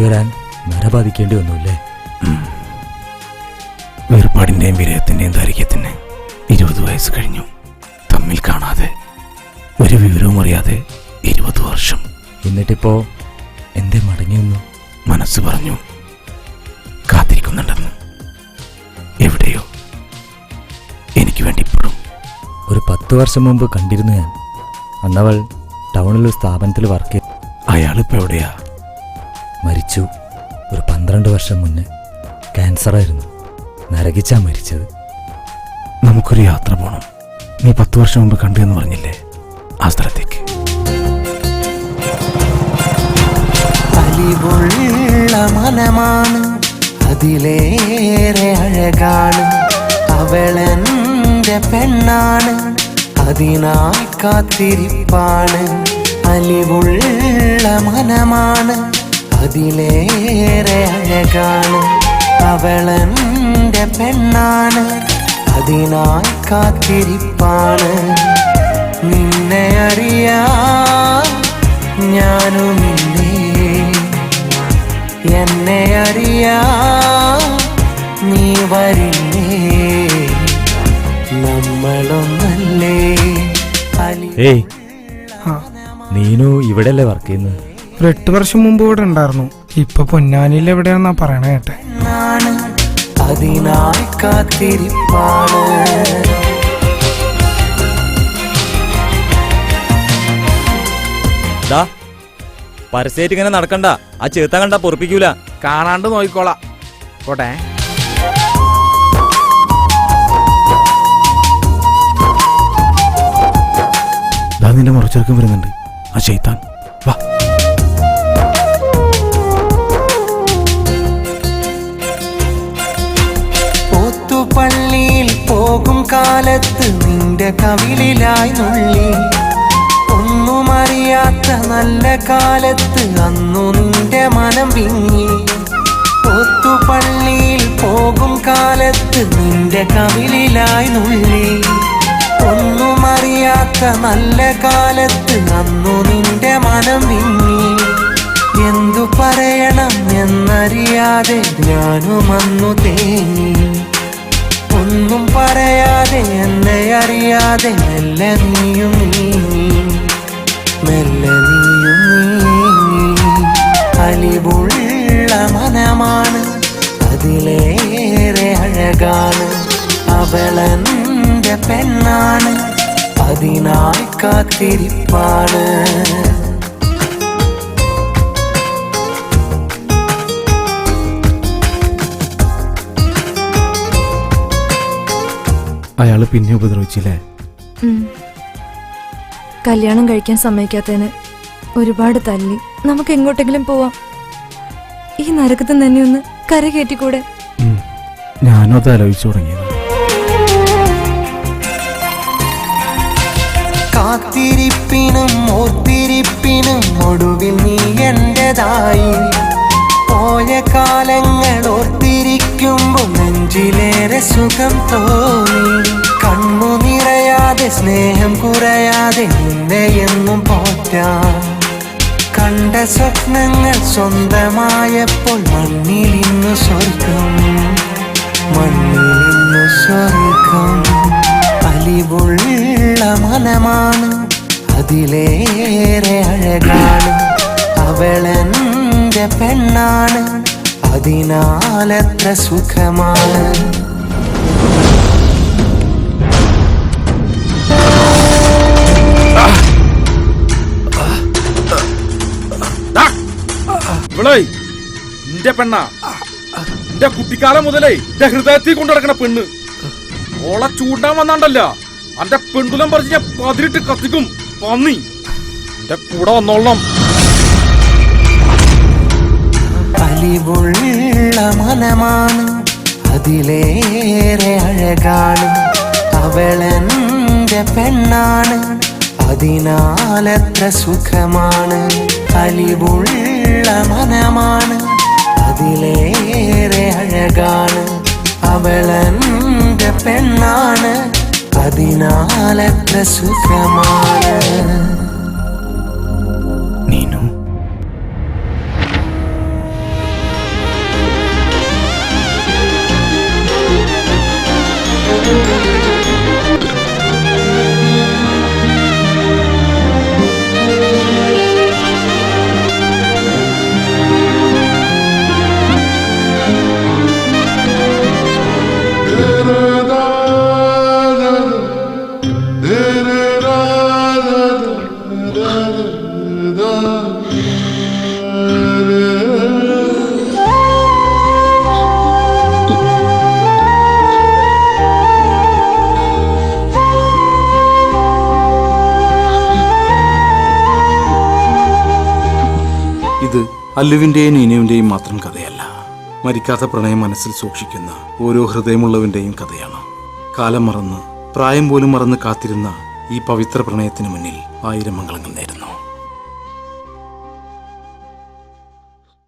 വരാൻ നരബാധിക്കേണ്ടി വന്നുല്ലേ? വേർപാടിന്റെയും വിരയത്തിന്റെയും ദൈർഘ്യത്തിന് ഇരുപത് വയസ്സ് കഴിഞ്ഞു. തമ്മിൽ കാണാതെ ഒരു വിവരവും അറിയാതെ ഇരുപത് വർഷം. എന്നിട്ടിപ്പോ എന്തേ മടങ്ങിയൊന്നു മനസ്സ് പറഞ്ഞു കാത്തിരിക്കുന്നുണ്ടെന്ന്. എവിടെയോ. എനിക്ക് വേണ്ടി ഇപ്പോഴും. ഒരു പത്ത് വർഷം മുമ്പ് കണ്ടിരുന്നു ഞാൻ. അന്നവൾ ടൗണിൽ സ്ഥാപനത്തിൽ വർക്ക് ചെയ്തു അയാളിപ്പോ എവിടെയാ? മരിച്ചു. ഒരു പന്ത്രണ്ട് വർഷം മുന്നേ ക്യാൻസറായിരുന്നു. നരകിച്ചാ മരിച്ചത്. നമുക്കൊരു യാത്ര പോണം. നീ പത്ത് വർഷം മുമ്പ് കണ്ടു എന്ന് പറഞ്ഞില്ലേ? ആ സ്ഥലത്തേക്ക്. അലിവുള്ള മനമാണ്. അതിലേറെ അഴകാണ്. അവളെന്റെ പെണ്ണാണ്. അതിനായി കാത്തിരിപ്പാണ്. അലിവുള്ള മനമാണ്. അതിലേറെ അഴകാണ് അവളെ പെണ്ണാണ്. അതിനായി കാത്തിരിപ്പാണ്. നിന്നെ അറിയാൻ ഞാനും എന്നെ അറിയാ നീ വരില്ലേ. നമ്മളൊന്നല്ലേ ഏയ് നീനു ഇവിടെയല്ലേ വർക്ക് ചെയ്യുന്നത്? ഒരു എട്ട് വർഷം മുമ്പ് ഇവിടെ ഉണ്ടായിരുന്നു. ഇപ്പൊ പൊന്നാനിയിൽ എവിടെയാണെന്നാ പറയണ കേട്ടെ. അതിനായി കാത്തിരിപ്പാണ്. പരസ്യമായിട്ട് ഇങ്ങനെ നടക്കണ്ട. ആ ചേത്താൻ കണ്ട പൊറപ്പിക്കൂല. കാണാണ്ട് നോക്കിക്കോളാം. പോട്ടെ. നിന്റെ മുറച്ചെറുക്കം വരുന്നുണ്ട്. ആ ചെയ്ത്താൻ നിന്റെ കവിളിലായി നുള്ളി. ഒന്നും അറിയാത്ത നല്ല കാലത്ത് അന്നു നിന്റെ മനം വിങ്ങി. പോത്തുപള്ളിയിൽ പോകും കാലത്ത് നിന്റെ കവിളിലായി നുള്ളി. ഒന്നും അറിയാത്ത നല്ല കാലത്ത് അന്നു നിന്റെ മനം വിങ്ങി. എന്തു പറയണം എന്നറിയാതെ ഞാനും അന്നു തേങ്ങി. ഒന്നും പറയാതെ അറിയാതെ മെല്ലെ നീയും നീങ്ങി മെല്ലെ നീയും നീങ്ങി അലിവുള്ള മനമാണ് അതിലേറെ അഴകാണ്. അവളെന്റെ പെണ്ണാണ് അതിനായി കാത്തിരിപ്പാണ്. അയാൾ പിന്നെ ഉപദ്രവിച്ചില്ലേ? കല്യാണം കഴിക്കാൻ സമ്മതിക്കാത്തതിന് ഒരുപാട് തല്ലി. നമുക്ക് എങ്ങോട്ടെങ്കിലും പോവാം. ഈ നരകത്തിൽ തന്നെ ഒന്ന് കര കയറ്റിക്കൂടെ? ഞാനും അത് ആലോചിച്ചു തുടങ്ങിയത്. കാത്തിരിപ്പിനും ഓർത്തിരിപ്പിനും ഒടുവിൽ നീ എന്റെതായി പോയ കാലങ്ങൾ ഓർത്തിരിക്കുമ്പോൾ നെഞ്ചിലേറെ സുഖം തോന്നി. കണ്ണു നിറയാതെ സ്നേഹം കുറയാതെ നിന്നെ എന്നും പോറ്റാം. കണ്ട സ്വപ്നങ്ങൾ സ്വന്തമായപ്പോൾ മണ്ണിൽ ഇന്ന് സ്വർഗം. മണ്ണിൽ ഇന്ന് സ്വർഗം. അലിവുള്ള മനമാണ് അതിലേറെ അഴകാണ്. അവളെന്റെ പെണ്ണാണ് അതിനാലത്ര സുഖമാണ്. ഇവളേ നിന്റെ പെണ്ണ. നിന്റെ കുട്ടിക്കാലം മുതലേ എന്റെ ഹൃദയത്തിൽ കൊണ്ടുനടക്കണ പെണ്ണ്. ഓളെ ചൂണ്ടാൻ വന്നാണ്ടല്ല. അന്റെ പെണ്ടുലം പറിച്ച് ഞാൻ പതിരിട്ട് കത്തിക്കും. പന്നി. എന്റെ കൂടെ വന്നോളണം. അലിവുള്ള മനമാണ് അതിലേറെ അഴകാണ് അവളെന്റെ പെണ്ണാണ് അതിനാലത്ര സുഖമാണ്. അലിവുള്ള മനമാണ്. അതിലേറെ അഴകാണ്. അവളെന്റെ പെണ്ണാണ്. അതിനാലത്ര സുഖമാണ്. അല്ലുവിന്റെയും നീനുവിന്റെയും മാത്രം കഥയല്ല. മരിക്കാത്ത പ്രണയം മനസ്സിൽ സൂക്ഷിക്കുന്ന ഓരോ ഹൃദയമുള്ളവന്റെയും കഥയാണ്. കാലം മറന്ന് പ്രായം പോലും മറന്ന് കാത്തിരുന്ന ഈ പവിത്ര പ്രണയത്തിന് മുന്നിൽ ആയിരം മംഗളങ്ങൾ നേരുന്നു.